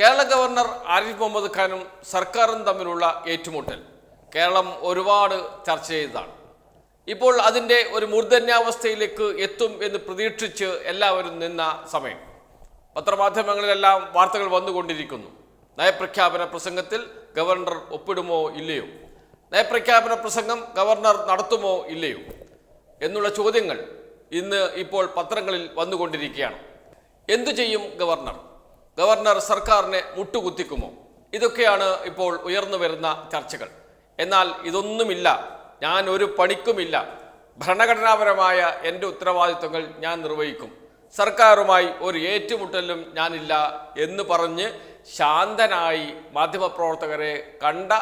Kerala governor Arif Muhammad ഖാനും സർക്കാരും തമ്മിലുള്ള ഏറ്റുമുട്ടൽ കേരളം ഒരുപാട് ചർച്ച ചെയ്തതാണ്. ഇപ്പോൾ അതിന്റെ ഒരു മൂർധന്യാവസ്ഥയിലേക്ക് എത്തും എന്ന് പ്രതീക്ഷിച്ച് എല്ലാവരും നിന്ന സമയം. പത്രമാധ്യമങ്ങളിലെല്ലാം വാർത്തകൾ വന്നുകൊണ്ടിരിക്കുന്നു. നയപ്രഖ്യാപന പ്രസംഗത്തിൽ ഗവർണർ ഒപ്പിടുമോ ഇല്ലയോ? നയപ്രഖ്യാപന പ്രസംഗം ഗവർണർ നടത്തുമോ ഇല്ലയോ? എന്നുള്ള ചോദ്യങ്ങൾ ഇന്ന് ഇപ്പോൾ പത്രങ്ങളിൽ വന്നുകൊണ്ടിരിക്കുകയാണ്. എന്തു ചെയ്യും ഗവർണർ? ഗവർണർ സർക്കാരിനെ മുട്ടുകുത്തിക്കുമോ? ഇതൊക്കെയാണ് ഇപ്പോൾ ഉയർന്നു വരുന്ന ചർച്ചകൾ. എന്നാൽ ഇതൊന്നുമില്ല. ഞാൻ ഒരു പണിക്കുമില്ല. ഭരണഘടനാപരമായ എന്റെ ഉത്തരവാദിത്വങ്ങൾ ഞാൻ നിർവഹിക്കും. സർക്കാരുമായി ഒരു ഏറ്റുമുട്ടലും ഞാനില്ല എന്ന് പറഞ്ഞ് ശാന്തനായി മാധ്യമപ്രവർത്തകരെ കണ്ട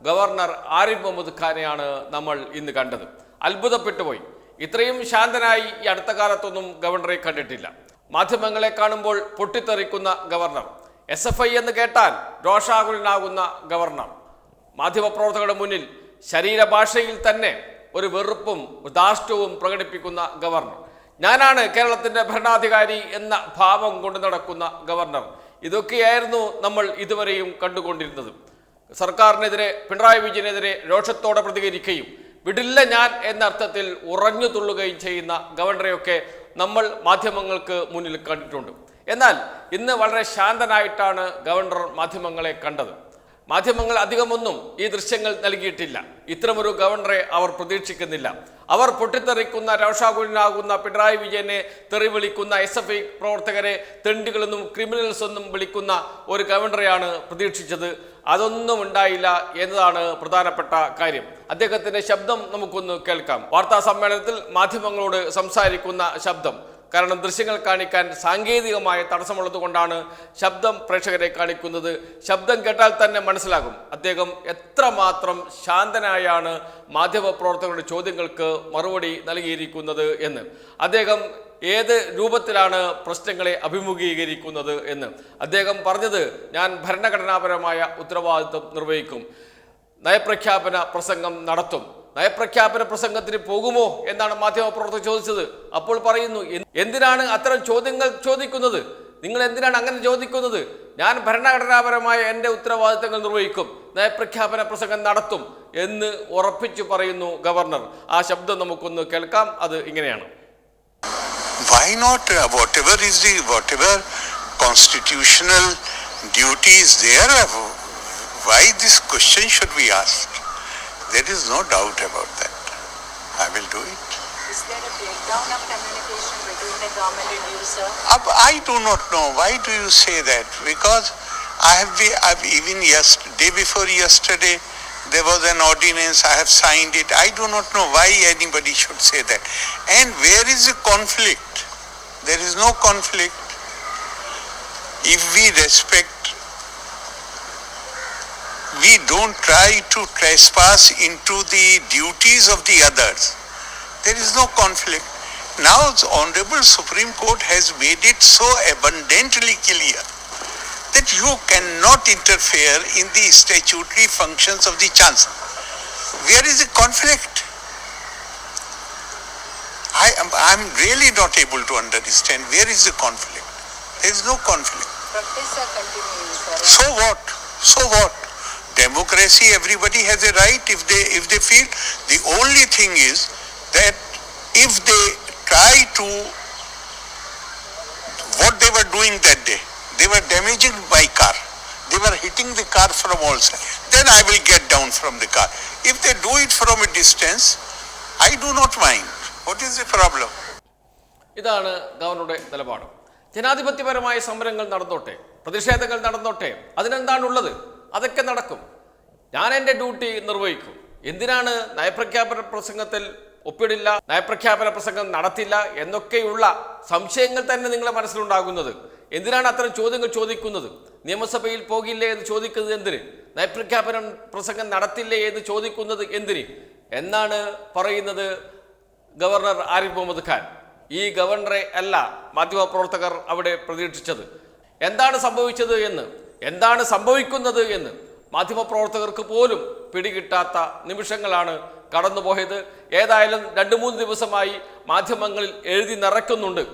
ഗവർണർ ആരിഫ് മുഹമ്മദ് ഖാനെയാണ് നമ്മൾ ഇന്ന് കണ്ടത്. അത്ഭുതപ്പെട്ടുപോയി ഇത്രയും ശാന്തനായി ഈ അടുത്ത കാലത്തൊന്നും ഗവർണറെ കണ്ടിട്ടില്ല. മാധ്യമങ്ങളെ കാണുമ്പോൾ പൊട്ടിത്തെറിക്കുന്ന ഗവർണർ. എസ് എഫ് ഐ എന്ന് കേട്ടാൽ രോഷാകുലനാകുന്ന ഗവർണർ. മാധ്യമപ്രവർത്തകരുടെ മുന്നിൽ ശരീരഭാഷയിൽ തന്നെ ഒരു വെറുപ്പും ധാർഷ്ട്യവും പ്രകടിപ്പിക്കുന്ന ഗവർണർ. ഞാനാണ് കേരളത്തിന്റെ ഭരണാധികാരി എന്ന ഭാവം കൊണ്ട് നടക്കുന്ന ഗവർണർ. ഇതൊക്കെയായിരുന്നു നമ്മൾ ഇതുവരെയും കണ്ടുകൊണ്ടിരുന്നത്. സർക്കാരിനെതിരെ പിണറായി വിജയനെതിരെ രോഷത്തോടെ പ്രതികരിക്കുകയും വിടില്ല ഞാൻ എന്ന അർത്ഥത്തിൽ ഉറഞ്ഞു തുള്ളുകയും ചെയ്യുന്ന ഗവർണറെയൊക്കെ നമ്മൾ മാധ്യമങ്ങൾക്ക് മുന്നിൽ കണ്ടിട്ടുണ്ട്. എന്നാൽ ഇന്ന് വളരെ ശാന്തനായിട്ടാണ് ഗവർണർ മാധ്യമങ്ങളെ കണ്ടത്. മാധ്യമങ്ങൾ അധികമൊന്നും ഈ ദൃശ്യങ്ങൾ നൽകിയിട്ടില്ല. ഇത്തരമൊരു ഗവർണറെ അവർ പ്രതീക്ഷിക്കുന്നില്ല. അവർ പൊട്ടിത്തെറിക്കുന്ന രോഷാകുലനാകുന്ന പിണറായി വിജയനെ തെറി വിളിക്കുന്ന എസ് എഫ് ഐ പ്രവർത്തകരെ തെണ്ടികളെന്നും ക്രിമിനൽസ് എന്നും വിളിക്കുന്ന ഒരു ഗവർണറെയാണ് പ്രതീക്ഷിച്ചത്. അതൊന്നും ഉണ്ടായില്ല എന്നതാണ് പ്രധാനപ്പെട്ട കാര്യം. അദ്ദേഹത്തിന്റെ ശബ്ദം നമുക്കൊന്ന് കേൾക്കാം. വാർത്താ സമ്മേളനത്തിൽ മാധ്യമങ്ങളോട് സംസാരിക്കുന്ന ശബ്ദം. കാരണം ദൃശ്യങ്ങൾ കാണിക്കാൻ സാങ്കേതികമായ തടസ്സമുള്ളത് കൊണ്ടാണ് ശബ്ദം പ്രേക്ഷകരെ കാണിക്കുന്നത്. ശബ്ദം കേട്ടാൽ തന്നെ മനസ്സിലാകും. അദ്ദേഹം എത്രമാത്രം ശാന്തനായാണ് മാധ്യമപ്രവർത്തകരുടെ ചോദ്യങ്ങൾക്ക് മറുപടി നൽകിയിരിക്കുന്നത് എന്ന്. അദ്ദേഹം ഏത് രൂപത്തിലാണ് പ്രശ്നങ്ങളെ അഭിമുഖീകരിക്കുന്നത് എന്ന്. അദ്ദേഹം പറഞ്ഞത് ഞാൻ ഭരണഘടനാപരമായ ഉത്തരവാദിത്വം നിർവഹിക്കും. നയപ്രഖ്യാപന പ്രസംഗം നടത്തും. നയപ്രഖ്യാപന പ്രസംഗത്തിന് പോകുമോ എന്നാണ് മാധ്യമപ്രവർത്തകർ ചോദിച്ചത്. അപ്പോൾ പറയുന്നു എന്തിനാണ് അത്തരം ചോദ്യങ്ങൾ ചോദിക്കുന്നത്? നിങ്ങൾ എന്തിനാണ് അങ്ങനെ ചോദിക്കുന്നത്? ഞാൻ ഭരണഘടനാപരമായ എന്റെ ഉത്തരവാദിത്തങ്ങൾ നിർവഹിക്കും നയപ്രഖ്യാപന പ്രസംഗം നടത്തും എന്ന് ഉറപ്പിച്ചു പറയുന്നു ഗവർണർ. ആ ശബ്ദം നമുക്കൊന്ന് കേൾക്കാം. അത് ഇങ്ങനെയാണ്. Why not uh, whatever is the whatever constitutional duty is there why this there is no doubt about that. I will do it. Is there a breakdown of communication between the government and you, sir? I do not know. Why do you say that? Because i have been I've even yes day before yesterday there was an ordinance. I have signed it. I do not know why anybody should say that. And where is the conflict? There is no conflict. If we respect we don't try to trespass into the duties of the others there is no conflict now the honorable supreme court has made it so abundantly clear that you cannot interfere in the statutory functions of the chancellor where is the conflict I am I'm really not able to understand where is the conflict. There is no conflict. Protests are continuing, sir. So what? So what? Democracy, everybody has a right if they if they feel. The only thing is that if they try to what they were doing that day, they were damaging my car. They were hitting the car from all sides. Then I will get down from the car. If they do it from a distance, I do not mind. What is the problem? ഇതാണ് ഗവർണറുടെ നിലപാട് ജനാധിപത്യപരമായ സമരങ്ങൾ നടന്നോട്ടെ പ്രതിഷേധങ്ങൾ നടന്നോട്ടെ അതിനെന്താണുള്ളത് അതൊക്കെ നടക്കും ഞാൻ എന്റെ ഡ്യൂട്ടി നിർവഹിക്കും. എന്തിനാണ് നയപ്രഖ്യാപന പ്രസംഗത്തിൽ ഒപ്പിടില്ല നയപ്രഖ്യാപന പ്രസംഗം നടത്തില്ല എന്നൊക്കെയുള്ള സംശയങ്ങൾ തന്നെ നിങ്ങളുടെ മനസ്സിലുണ്ടാകുന്നത്? എന്തിനാണ് അത്തരം ചോദ്യങ്ങൾ ചോദിക്കുന്നത്? നിയമസഭയിൽ പോകില്ലേ എന്ന് ചോദിക്കുന്നത് എന്തിന്? നയപ്രഖ്യാപന പ്രസംഗം നടത്തില്ലേ എന്ന് ചോദിക്കുന്നത് എന്തിന്? എന്നാണ് പറയുന്നത് ഗവർണർ ആരിഫ് മുഹമ്മദ് ഖാൻ. ഈ ഗവർണറെ അല്ല മാധ്യമപ്രവർത്തകർ അവിടെ പ്രതീക്ഷിച്ചത് എന്താണ് സംഭവിച്ചത് എന്ന്? എന്താണ് സംഭവിക്കുന്നത് എന്ന്? മാധ്യമപ്രവർത്തകർക്ക് പോലും പിടികിട്ടാത്ത നിമിഷങ്ങളാണ് കടന്നുപോയത്. ഏതായാലും രണ്ട് മൂന്ന് ദിവസമായി മാധ്യമങ്ങളിൽ എഴുതി നിറയ്ക്കുന്നുണ്ട്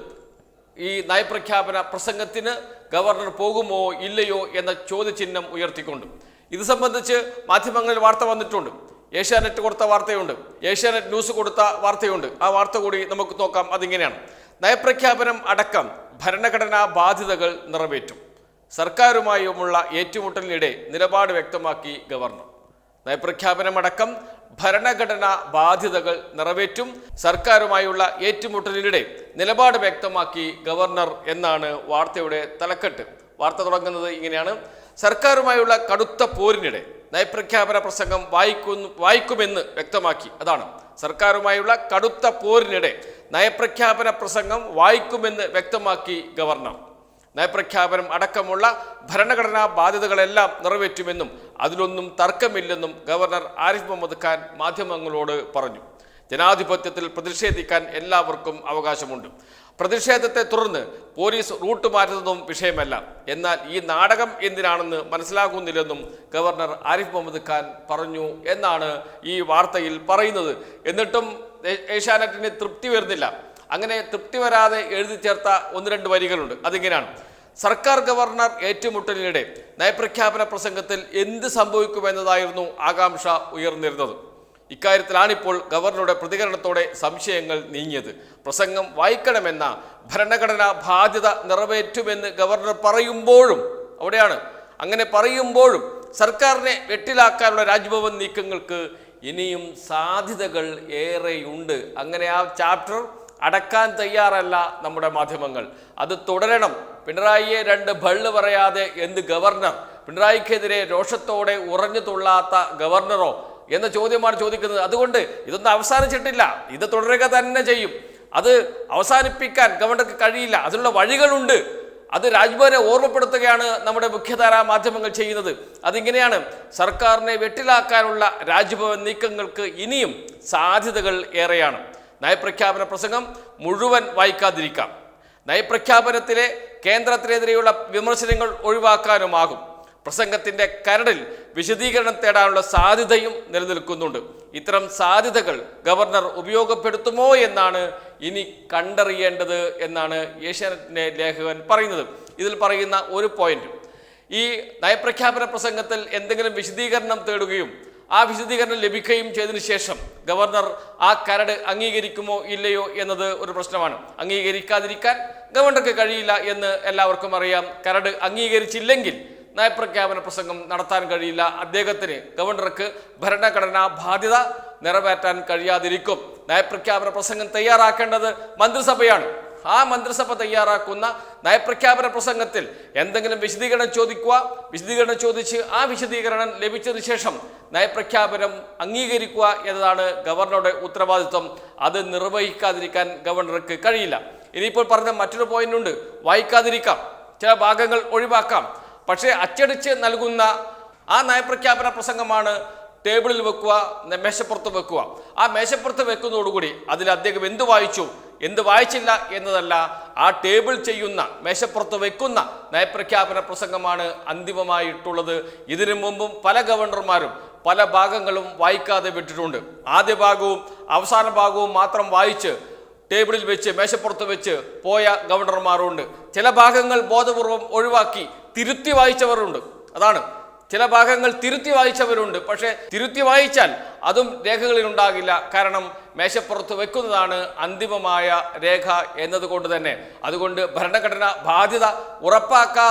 ഈ നയപ്രഖ്യാപന പ്രസംഗത്തിന് ഗവർണർ പോകുമോ ഇല്ലയോ എന്ന ചോദ്യചിഹ്നം ഉയർത്തിക്കൊണ്ട്. ഇത് സംബന്ധിച്ച് മാധ്യമങ്ങളിൽ വാർത്ത വന്നിട്ടുണ്ട്. ഏഷ്യാനെറ്റ് കൊടുത്ത വാർത്തയുണ്ട്. ഏഷ്യാനെറ്റ് ന്യൂസ് കൊടുത്ത വാർത്തയുണ്ട്. ആ വാർത്ത കൂടി നമുക്ക് നോക്കാം അതിങ്ങനെയാണ്. നയപ്രഖ്യാപനം അടക്കം ഭരണഘടനാ ബാധ്യതകൾ നിറവേറ്റും. സർക്കാരുമായുമുള്ള ഏറ്റുമുട്ടലിനിടെ നിലപാട് വ്യക്തമാക്കി ഗവർണർ. നയപ്രഖ്യാപനമടക്കം ഭരണഘടനാ ബാധ്യതകൾ നിറവേറ്റും സർക്കാരുമായുള്ള ഏറ്റുമുട്ടലിനിടെ നിലപാട് വ്യക്തമാക്കി ഗവർണർ എന്നാണ് വാർത്തയുടെ തലക്കെട്ട്. വാർത്ത തുടങ്ങുന്നത് ഇങ്ങനെയാണ്. സർക്കാരുമായുള്ള കടുത്ത പോരിനിടെ നയപ്രഖ്യാപന പ്രസംഗം വായിക്കുന്നു വായിക്കുമെന്ന് വ്യക്തമാക്കി. അതാണ്. സർക്കാരുമായുള്ള കടുത്ത പോരിനിടെ നയപ്രഖ്യാപന പ്രസംഗം വായിക്കുമെന്ന് വ്യക്തമാക്കി ഗവർണർ. നയപ്രഖ്യാപനം അടക്കമുള്ള ഭരണഘടനാ ബാധ്യതകളെല്ലാം നിറവേറ്റുമെന്നും അതിലൊന്നും തർക്കമില്ലെന്നും ഗവർണർ ആരിഫ് മുഹമ്മദ് ഖാൻ മാധ്യമങ്ങളോട് പറഞ്ഞു. ജനാധിപത്യത്തിൽ പ്രതിഷേധിക്കാൻ എല്ലാവർക്കും അവകാശമുണ്ട്. പ്രതിഷേധത്തെ തുടർന്ന് പോലീസ് റൂട്ട് മാറ്റുന്നതും വിഷയമല്ല. എന്നാൽ ഈ നാടകം എന്തിനാണെന്ന് മനസ്സിലാകുന്നില്ലെന്നും ഗവർണർ ആരിഫ് മുഹമ്മദ് ഖാൻ പറഞ്ഞു എന്നാണ് ഈ വാർത്തയിൽ പറയുന്നത്. എന്നിട്ടും ഏഷ്യാനെറ്റിന് തൃപ്തി വരുന്നില്ല. അങ്ങനെ തൃപ്തി വരാതെ എഴുതി ചേർത്ത ഒന്ന് രണ്ട് വരികളുണ്ട്. അതിങ്ങനെയാണ്. സർക്കാർ ഗവർണർ ഏറ്റുമുട്ടലിനിടെ നയപ്രഖ്യാപന പ്രസംഗത്തിൽ എന്ത് സംഭവിക്കുമെന്നതായിരുന്നു ആകാംക്ഷ ഉയർന്നിരുന്നത്. ഇക്കാര്യത്തിലാണിപ്പോൾ ഗവർണറുടെ പ്രതികരണത്തോടെ സംശയങ്ങൾ നീങ്ങിയത്. പ്രസംഗം വായിക്കണമെന്ന ഭരണഘടനാ ബാധ്യത നിറവേറ്റുമെന്ന് ഗവർണർ പറയുമ്പോഴും അവിടെയാണ് അങ്ങനെ പറയുമ്പോഴും സർക്കാരിനെ വെട്ടിലാക്കാനുള്ള രാജ്ഭവൻ നീക്കങ്ങൾക്ക് ഇനിയും സാധ്യതകൾ ഏറെയുണ്ട്. അങ്ങനെ ആ ചാപ്റ്റർ അടക്കാൻ തയ്യാറല്ല നമ്മുടെ മാധ്യമങ്ങൾ. അത് തുടരണം. പിണറായിയെ രണ്ട് ബള്ള് പറയാതെ എന്ത് ഗവർണർ? പിണറായിക്കെതിരെ രോഷത്തോടെ ഉറഞ്ഞു തുള്ളാത്ത ഗവർണറോ? എന്ന ചോദ്യമാണ് ചോദിക്കുന്നത്. അതുകൊണ്ട് ഇതൊന്നും അവസാനിച്ചിട്ടില്ല. ഇത് തുടരുക തന്നെ ചെയ്യും. അത് അവസാനിപ്പിക്കാൻ ഗവർണർക്ക് കഴിയില്ല. അതിനുള്ള വഴികളുണ്ട്. അത് രാജ്ഭവനെ ഓർമ്മപ്പെടുത്തുകയാണ് നമ്മുടെ മുഖ്യധാരാ മാധ്യമങ്ങൾ ചെയ്യുന്നത്. അതിങ്ങനെയാണ് സർക്കാരിനെ വെട്ടിലാക്കാനുള്ള രാജ്ഭവൻ നീക്കങ്ങൾക്ക് ഇനിയും സാധ്യതകൾ ഏറെയാണ്. നയപ്രഖ്യാപന പ്രസംഗം മുഴുവൻ വായിക്കാതിരിക്കാം. നയപ്രഖ്യാപനത്തിലെ കേന്ദ്രത്തിനെതിരെയുള്ള വിമർശനങ്ങൾ ഒഴിവാക്കാനുമാകും. പ്രസംഗത്തിന്റെ കരടിൽ വിശദീകരണം തേടാനുള്ള സാധ്യതയും നിലനിൽക്കുന്നുണ്ട്. ഇത്തരം സാധ്യതകൾ ഗവർണർ ഉപയോഗപ്പെടുത്തുമോ എന്നാണ് ഇനി കണ്ടറിയേണ്ടത് എന്നാണ് ഏഷ്യാനെറ്റിന്റെ ലേഖകൻ പറയുന്നത്. ഇതിൽ പറയുന്ന ഒരു പോയിന്റ് ഈ നയപ്രഖ്യാപന പ്രസംഗത്തിൽ എന്തെങ്കിലും വിശദീകരണം തേടുകയും ആ വിശദീകരണം ലഭിക്കുകയും ചെയ്തതിന് ശേഷം ഗവർണർ ആ കരട് അംഗീകരിക്കുമോ ഇല്ലയോ എന്നത് ഒരു പ്രശ്നമാണ്. അംഗീകരിക്കാതിരിക്കാൻ ഗവർണർക്ക് കഴിയില്ല എന്ന് എല്ലാവർക്കും അറിയാം. കരട് അംഗീകരിച്ചില്ലെങ്കിൽ നയപ്രഖ്യാപന പ്രസംഗം നടത്താൻ കഴിയില്ല. അദ്ദേഹത്തിന് ഗവർണർക്ക് ഭരണഘടനാ ബാധ്യത നിറവേറ്റാൻ കഴിയാതിരിക്കും. നയപ്രഖ്യാപന പ്രസംഗം തയ്യാറാക്കേണ്ടത് മന്ത്രിസഭയാണ്. ആ മന്ത്രിസഭ തയ്യാറാക്കുന്ന നയപ്രഖ്യാപന പ്രസംഗത്തിൽ എന്തെങ്കിലും വിശദീകരണം ചോദിക്കുക വിശദീകരണം ചോദിച്ച് ആ വിശദീകരണം ലഭിച്ചതിന് ശേഷം നയപ്രഖ്യാപനം അംഗീകരിക്കുക എന്നതാണ് ഗവർണറുടെ ഉത്തരവാദിത്വം. അത് നിർവഹിക്കാതിരിക്കാൻ ഗവർണർക്ക് കഴിയില്ല. ഇനിയിപ്പോൾ പറഞ്ഞ മറ്റൊരു പോയിന്റ് ഉണ്ട്. വായിക്കാതിരിക്കാം. ചില ഭാഗങ്ങൾ ഒഴിവാക്കാം. പക്ഷേ അച്ചടിച്ച് നൽകുന്ന ആ നയപ്രഖ്യാപന പ്രസംഗമാണ് ടേബിളിൽ വെക്കുക മേശപ്പുറത്ത് വെക്കുക. ആ മേശപ്പുറത്ത് വെക്കുന്നതോടുകൂടി അതിൽ അദ്ദേഹം എന്ത് വായിച്ചു? എന്ത് വായിച്ചില്ല എന്നതല്ല ആ ടേബിൾ ചെയ്യുന്ന മേശപ്പുറത്ത് വെക്കുന്ന നയപ്രഖ്യാപന പ്രസംഗമാണ് അന്തിമമായിട്ടുള്ളത്. ഇതിനു മുമ്പും പല ഗവർണർമാരും പല ഭാഗങ്ങളും വായിക്കാതെ വിട്ടിട്ടുണ്ട്. ആദ്യ ഭാഗവും അവസാന ഭാഗവും മാത്രം വായിച്ച് ടേബിളിൽ വെച്ച് മേശപ്പുറത്ത് വെച്ച് പോയ ഗവർണർമാരുണ്ട്. ചില ഭാഗങ്ങൾ ബോധപൂർവം ഒഴിവാക്കി തിരുത്തി വായിച്ചവരുണ്ട്. അതാണ് ചില ഭാഗങ്ങൾ തിരുത്തി വായിച്ചവരുണ്ട്. പക്ഷേ തിരുത്തി വായിച്ചാൽ അതും രേഖകളിൽ ഉണ്ടാകില്ല. കാരണം മേശപ്പുറത്ത് വെക്കുന്നതാണ് അന്തിമമായ രേഖ എന്നതുകൊണ്ട് തന്നെ. അതുകൊണ്ട് ഭരണഘടന ബാധ്യത ഉറപ്പാക്കാ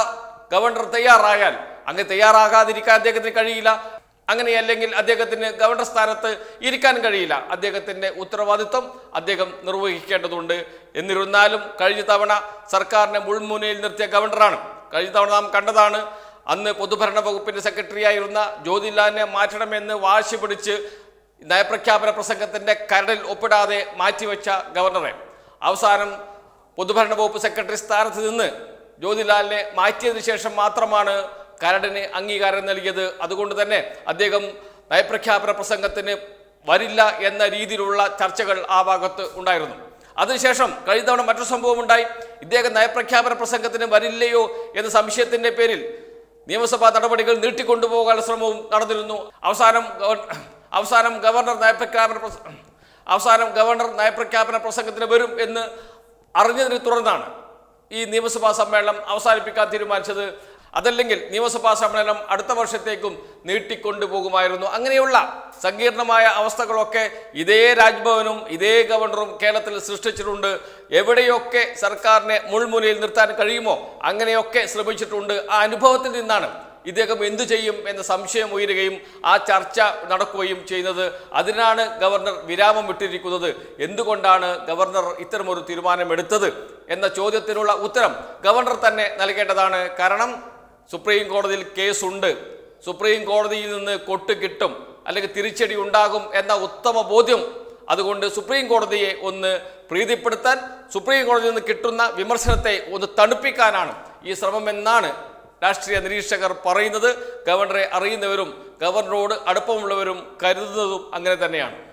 ഗവർണർ തയ്യാറായാൽ അങ്ങ് തയ്യാറാകാതിരിക്കാൻ അദ്ദേഹത്തിന് കഴിയില്ല. അങ്ങനെ അല്ലെങ്കിൽ അദ്ദേഹത്തിന് ഗവർണർ സ്ഥാനത്ത് ഇരിക്കാൻ കഴിയില്ല. അദ്ദേഹത്തിന്റെ ഉത്തരവാദിത്വം അദ്ദേഹം നിർവഹിക്കേണ്ടതുണ്ട്. എന്നിരുന്നാലും കഴിഞ്ഞ തവണ സർക്കാരിനെ മുൾമുനയിൽ നിർത്തിയ ഗവർണറാണ്. കഴിഞ്ഞ തവണ നാം കണ്ടതാണ് അന്ന് പൊതുഭരണ വകുപ്പിന്റെ സെക്രട്ടറി ആയിരുന്ന ജ്യോതിലാലിനെ മാറ്റണമെന്ന് വാശി പിടിച്ച് നയപ്രഖ്യാപന പ്രസംഗത്തിന്റെ കരടിൽ ഒപ്പിടാതെ മാറ്റിവെച്ച ഗവർണറെ. അവസാനം പൊതുഭരണ വകുപ്പ് സെക്രട്ടറി സ്ഥാനത്ത് നിന്ന് ജ്യോതിലാലിനെ മാറ്റിയതിനു ശേഷം മാത്രമാണ് കരടിന് അംഗീകാരം നൽകിയത്. അതുകൊണ്ട് തന്നെ അദ്ദേഹം നയപ്രഖ്യാപന പ്രസംഗത്തിന് വരില്ല എന്ന രീതിയിലുള്ള ചർച്ചകൾ ആ ഭാഗത്ത് ഉണ്ടായിരുന്നു. അതിനുശേഷം കഴിഞ്ഞ തവണ മറ്റൊരു സംഭവം ഉണ്ടായി ഇദ്ദേഹം നയപ്രഖ്യാപന പ്രസംഗത്തിന് വരില്ലയോ എന്ന സംശയത്തിന്റെ പേരിൽ നിയമസഭാ നടപടികൾ നീട്ടിക്കൊണ്ടുപോകാനുള്ള ശ്രമവും നടന്നിരുന്നു. അവസാനം അവസാനം ഗവർണർ നയപ്രഖ്യാപന അവസാനം ഗവർണർ നയപ്രഖ്യാപന പ്രസംഗത്തിന് വരും എന്ന് അറിഞ്ഞതിനെ തുടർന്നാണ് ഈ നിയമസഭാ സമ്മേളനം അവസാനിപ്പിക്കാൻ തീരുമാനിച്ചത്. അതല്ലെങ്കിൽ നിയമസഭാ സമ്മേളനം അടുത്ത വർഷത്തേക്കും നീട്ടിക്കൊണ്ടുപോകുമായിരുന്നു. അങ്ങനെയുള്ള സങ്കീർണമായ അവസ്ഥകളൊക്കെ ഇതേ രാജ്ഭവനും ഇതേ ഗവർണറും കേരളത്തിൽ സൃഷ്ടിച്ചിട്ടുണ്ട്. എവിടെയൊക്കെ സർക്കാരിനെ മുൾമുനയിൽ നിർത്താൻ കഴിയുമോ അങ്ങനെയൊക്കെ ശ്രമിച്ചിട്ടുണ്ട്. ആ അനുഭവത്തിൽ നിന്നാണ് ഇദ്ദേഹം എന്തു ചെയ്യും എന്ന സംശയം ഉയരുകയും ആ ചർച്ച നടക്കുകയും ചെയ്യുന്നത്. അതിനാണ് ഗവർണർ വിരാമം വിട്ടിരിക്കുന്നത് എന്തുകൊണ്ടാണ് ഗവർണർ ഇത്തരമൊരു തീരുമാനമെടുത്തത് എന്ന ചോദ്യത്തിനുള്ള ഉത്തരം ഗവർണർ തന്നെ നൽകേണ്ടതാണ്. കാരണം സുപ്രീം കോടതിയിൽ കേസുണ്ട്. സുപ്രീം കോടതിയിൽ നിന്ന് കൊട്ട് കിട്ടും അല്ലെങ്കിൽ തിരിച്ചടി ഉണ്ടാകും എന്ന ഉത്തമ ബോധ്യം. അതുകൊണ്ട് സുപ്രീം കോടതിയെ ഒന്ന് പ്രീതിപ്പെടുത്താൻ സുപ്രീം കോടതിയിൽ നിന്ന് കിട്ടുന്ന വിമർശനത്തെ ഒന്ന് തണുപ്പിക്കാനാണ് ഈ ശ്രമം എന്നാണ് രാഷ്ട്രീയ നിരീക്ഷകർ പറയുന്നത്. ഗവർണറെ അറിയുന്നവരും ഗവർണറോട് അടുപ്പമുള്ളവരും കരുതുന്നതും അങ്ങനെ തന്നെയാണ്.